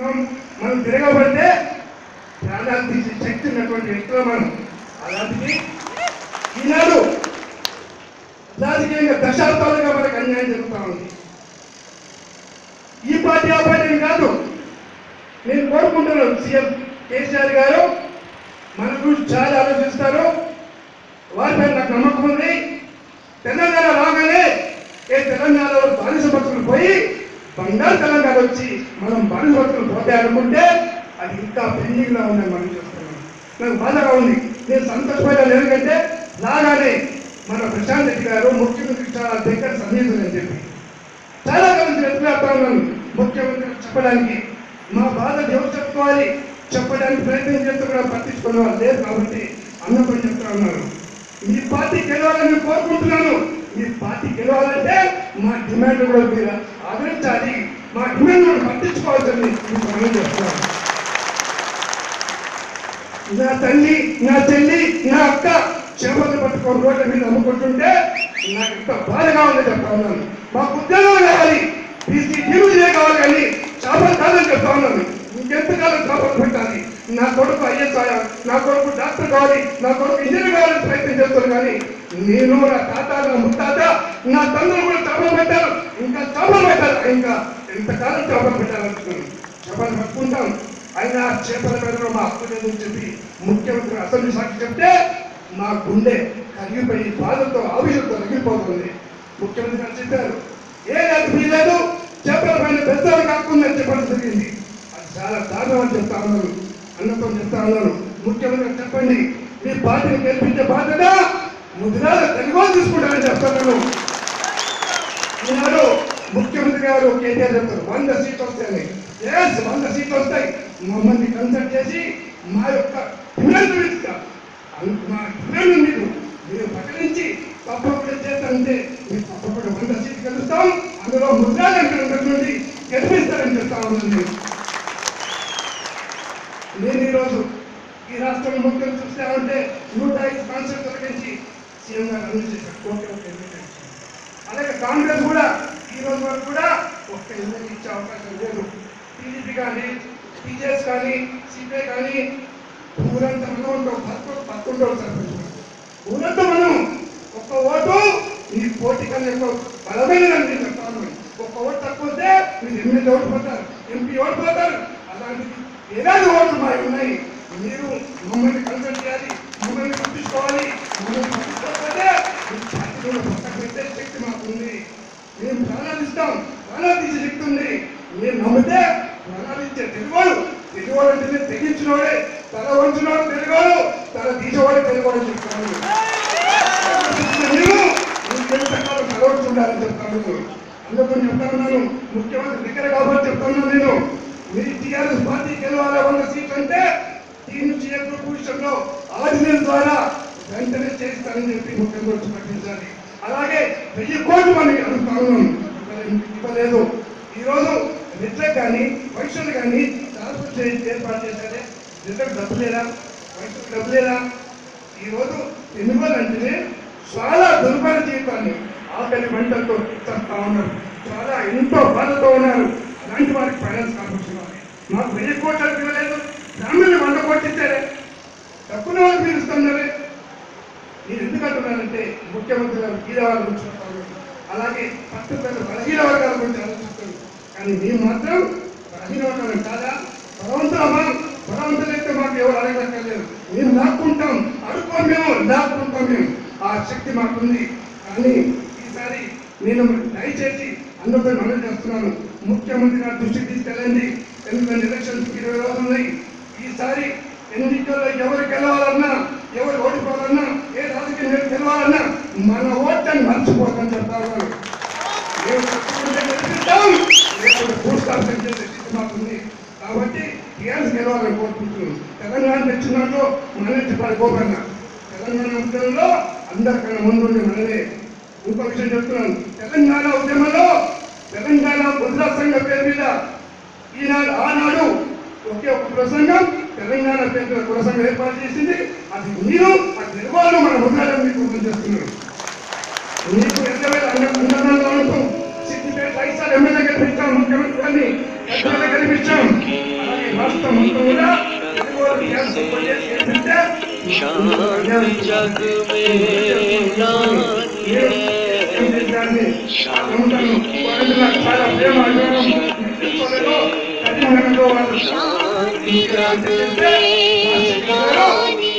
మనం తిరగబడితే ప్రాణాలు తీసే శక్తి ఉన్నటువంటి వ్యక్తులు మనం. అలాంటిది ఈనాడు రాజకీయంగా దశాబ్దాలుగా మనకు అన్యాయం జరుగుతూ ఉంది. ఈ పార్టీ ఆ పార్టీ కాదు నేను కోరుకుంటున్నాను సీఎం కేసీఆర్ గారు మన గురించి చాలా ఆలోచిస్తారు. వారిపై నాకు నమ్మకం ఉంది. తెలంగాణ రాగానే ఏ తెలంగాణలో బానిస బతుకులు పోయి బంగారు తెలంగాణ వచ్చి మనం బానిస బతుకులు అనుకుంటే అది ఇంకా పెండింగ్లో ఉందని మనం చెప్తున్నాం నాకు బాధగా ఉంది. నేను సంతోషపడ్డాను ఎందుకంటే రాగానే మన ప్రశాంత్ రెడ్డి గారు ముఖ్యమంత్రి చాలా దగ్గర సన్నిహితులు అని చెప్పి. చాలా కలిసి వెతుకులాడుతా ఉన్నాను ముఖ్యమంత్రి చెప్పడానికి మా బాధ ఎవరు చెప్పుకోవాలి? చెప్పడానికి ప్రయత్నం చేస్తూ కూడా పట్టించుకునే వాళ్ళు లేదు కాబట్టి అన్నపడి చెప్తా ఉన్నారు. ఈ పార్టీ గెలవాలని కోరుకుంటున్నాను. ఈ పార్టీ గెలవాలంటే మా డిమాండ్ కూడా మీరు? ఆదరించాలి. మా డిమాండ్ పట్టించుకోవాల్సింది మీకు చెప్తున్నాను నా తల్లి నా చెల్లి నా అక్క చేపలు పట్టుకొని రోడ్ల మీద అమ్ముకుంటుంటే నాకు ఇంత బాధగా ఉంది చెప్తా ఉన్నాను. మాకు ఉద్యోగం కావాలి. బీసీ జీవితమే కావాలి కానీ చేపలు కాదని చెప్తా ఉన్నాను. ఇంకెంతకాలం చేపలు పెట్టాలి? నా కొడుకు ఐఎస్ నా కొడుకు డాక్టర్ కావాలి నా కొడుకు ఇంజనీర్ కావాలని ప్రయత్నం చేస్తారు కానీ నేను నా తాత నా ముత్తాత నా తండ్రులు కూడా చేపలు పెట్టారు. ఇంకా చేపలు పెట్టారు. ఇంకా ఎంతకాలం చేపలు పెట్టాలనుకున్నాను? చేపలు పట్టుకుంటాం. అయినా చేపల పెట్టడం మా హక్కు లేదని చెప్పి ముఖ్యమంత్రి అసెంబ్లీ సాక్షి చెప్తే మా గుండె కరిగిపోయి బాధతో ఆవేశంతో రగిలిపోతుంది ముఖ్యమంత్రి గారు చెప్పారు ఏ లేదు మీ లేదు. చేపల పైన పెద్దలు కాకుండా చెప్పడం జరిగింది. అది చాలా దారుణం అని చెప్తా ఉన్నారు అన్నతో చెప్తా ఉన్నాను ముఖ్యమంత్రి చెప్పండి. మీ పార్టీని గెలిపించే బాధ్యత ముదిరాల తెలుగు తీసుకుంటానని చెప్తాను ఈనాడు ముఖ్యమంత్రి గారు కేటీఆర్ చెప్తారు వంద సీట్లు వస్తాయని. ఎస్ వంద సీట్లు వస్తాయి. మమ్మల్ని కన్సల్ట్ చేసి మా యొక్క డిమాండ్ మా డిమాండ్ మీరు మీరు ప్రకటించి తప్పకుండా చేస్తారంటే మీరు తప్పకుండా వంద సీట్లు గెలుస్తాం. అందులో ముద్రాలు నుండి గెలిపిస్తారని చెప్తా ఉన్నాను నేను. నేను ఈరోజు ఈ రాష్ట్రంలో ముఖ్యం చూసినారంటే నూట ఐదు కాన్సెప్ట్ తొలగించి సీఎం గారు అందించేశారు కోటి ఒక అలాగే కాంగ్రెస్ కూడా ఈ రోజు వరకు కూడా ఒక్క ఎమ్మెల్యే ఇచ్చే అవకాశం లేదు. టీడీపీ కానీ టీజేఎస్ కానీ సిపిఐ కానీ ఊరంతా మనం ఉంటాం. పదకొండు పదకొండు సర్పంచ్ ఊరంతా మనం ఒక్క ఓటు మీ పోటీ కన్నా ఎక్కువ బలమైన నేను చెప్తాను ఒక్క ఓటు తక్కువ వస్తే మీరు ఎనిమిది ఓటు పడతారు ఓడిపోతారు అలాంటిది ఏడాది ఓట్లు మావి ఉన్నాయి మీరు మమ్మల్ని కన్సల్ట్ చేయాలి మమ్మల్ని పట్టించుకోవాలి మమ్మల్ని పట్టించుకోకపోతే మీ పెట్టే శక్తి మాకు ఉంది మేము ప్రాణాలు ఇస్తాం ప్రాణాలు తీసే శక్తి ఉంది. మీరు నమ్మితే ప్రాణాలు ఇచ్చే తెలుగోడు తెలుగోడు అంటే తెగించినోడే తల వంచినోడు తెలుగోడు తల తీసేవాడే తెలుగోడు అని చెప్తాను. మీరు ఇంకెంతకాలం కలవచ్చుండాలని చెప్తాను అందుకని చెప్తాను ముఖ్యమంత్రి దగ్గర కాబట్టి చెప్తాను నేను. మీరు టీఆర్ఎస్ పార్టీ గెలవాలి వంద సీట్లు అంటే ఈ నుంచి పొజిషన్లో ఆర్డినెన్స్ ద్వారా వెంటనే చేస్తానని చెప్పి ముఖ్యమంత్రి ప్రకటించాలి. అలాగే వెయ్యి కోట్లు మనకి అడుగుతా ఉన్నాం ఇవ్వలేదు. ఈరోజు నిద్రకు కానీ వైశ్యులు కానీ ట్రాన్స్పోర్ట్ ఏర్పాటు చేశారే. నిద్రకు డబ్బు లేదా? వైశ్యులకు డబ్బు లేదా? ఈరోజు ఎన్నికలు చాలా దుర్భర జీవితాన్ని ఆకలి మంటలతో చస్తా ఉన్నారు. చాలా ఎంతో బాధతో ఉన్నారు. అలాంటి వారికి ఫైనాన్స్ కార్పొరేషన్ మాకు వెయ్యి కోట్లకు ఇవ్వలేదు. ఫ్యామిలీ వంద కోట్లు ఇచ్చారే. తక్కువ వాళ్ళు మీరు ఇస్తున్నారే ఆలోచించాలంటే ముఖ్యమంత్రి గారు బీదవాళ్ళ గురించి అలాగే పట్టుదల బలహీన వర్గాల గురించి ఆలోచిస్తారు. కానీ మేము మాత్రం బలహీన వర్గాలు కాదా? బలవంతం బలవంతులైతే మాకు ఎవరు అడగక్కర్లేదు మేము లాక్కుంటాం. అడుక్కో మేము. లాక్కుంటాం మేము. ఆ శక్తి మాకుంది. కానీ ఈసారి నేను దయచేసి అందరితో మనం చేస్తున్నాను. ముఖ్యమంత్రి గారి దృష్టికి తీసుకెళ్ళండి. ఎందుకంటే ఎలక్షన్స్ ఇరవై రోజులు ఉన్నాయి. ఈసారి ఎన్నికల్లో ఎవరు గెలవాలన్నా ఎవరు ఓడిపోవాలన్నా ఏ రాజకీయ నేను గెలవాలన్నా మన ఓటని మర్చిపోతాం చెప్తారు మేము కాబట్టి టీఆర్ఎస్ గెలవాలని కోరుకుంటున్నాం. తెలంగాణ తెచ్చినట్లు మనమే చెప్పాలి గోపన్న. తెలంగాణ ఉద్యమంలో అందరికన్నా ముందుండి మనమే. ఇంకో విషయం చెప్తున్నాను. తెలంగాణ ఉద్యమంలో తెలంగాణ ప్రజా సంఘ పేరు మీద ఈనాడు ఆనాడు ఒకే ఒక ప్రసంగం తెలంగాణ పేరు ప్రసంగం ఏర్పాటు చేసింది. అది మీరు शाम जग में शांति है जग में नानी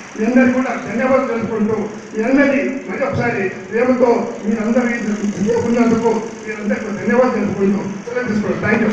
అందరికీ కూడా ధన్యవాదాలు తెలుసుకుంటూ మీ అందరినీ మరి ఒకసారి ప్రేమతో మీరందరూ చేయకున్నందుకు మీరందరికీ ధన్యవాదాలు తెలుసుకుంటూ సెలవు తీసుకోండి థ్యాంక్ యూ